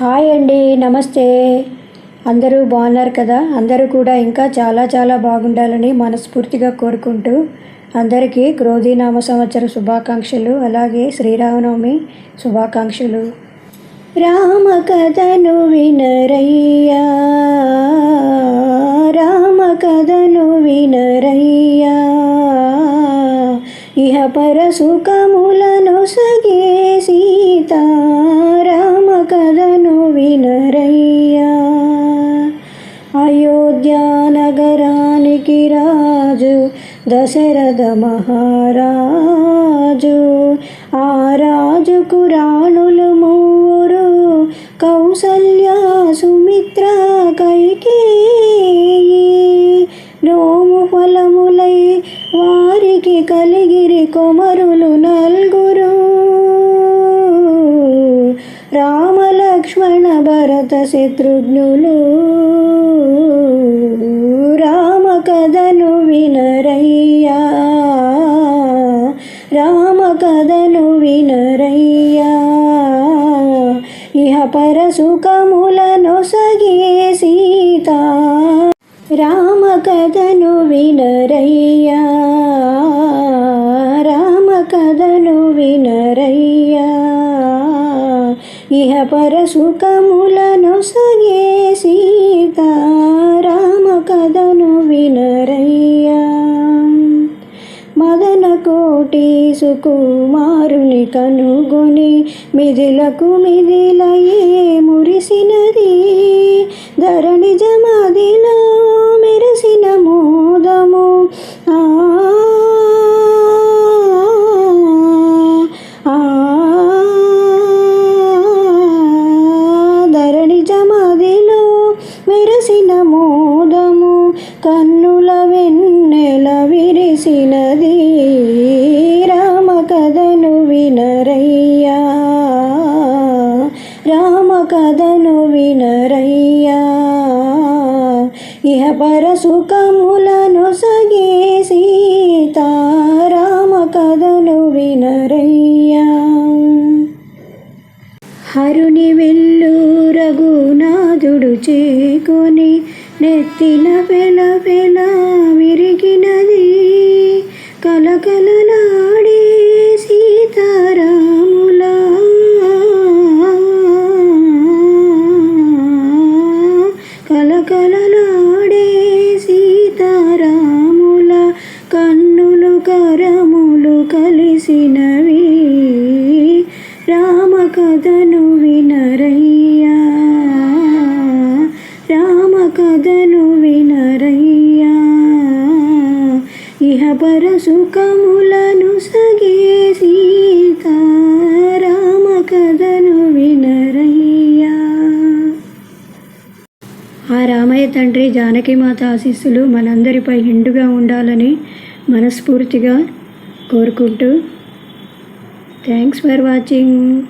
Hi అండి నమస్తే. అందరూ బాగున్నారు కదా? అందరూ కూడా ఇంకా చాలా చాలా బాగుండాలని మనస్ఫూర్తిగా కోరుకుంటూ అందరికీ క్రోధీనామ సంవత్సర శుభాకాంక్షలు అలాగే శ్రీరామనవమి శుభాకాంక్షలు. రామ కథను వినరయ్యా రామ కథను వినరయ్యా. ఇహ పర సుఖములను సగే సీత రామ కథను వినరయ్యా అయోధ్యానగరానికి రాజు దశరథ మహారాజు. ఆ రాజు కురాణులు మూరు కౌసల్య సుమిత్ర కైకి నోము ఫలములై వారికి కలిగిరి కొమరులు నల్గు లక్ష్మణ భరత శత్రుఘ్నులు రామ కథను వినరయ్యా రామ కథను వినరయ్యా ఇహ పర సుఖములను సగే సీత ఇహ పర సగే సీతారామ కథను వినరయ్యా. మదన కోటి సుకుమారుని కనుగొని మిదిలకు మిదిలయే మురిసినది. ధరణి జమదిలో ఇహ పర సుఖములను సగే సీతారామ కథను వినరయ్యా. హరుని వెల్లు రఘునాథుడు చేకొని నెత్తిన పెల ఇహ పర సుఖములను సగే సీత రామ కథను వినరయ్యా. ఆ రామయ్య తండ్రి జానకిమాత ఆశీస్సులు మనందరిపై నిండుగా ఉండాలని మనస్ఫూర్తిగా కోరుకుంటూ థ్యాంక్స్ ఫర్ వాచింగ్.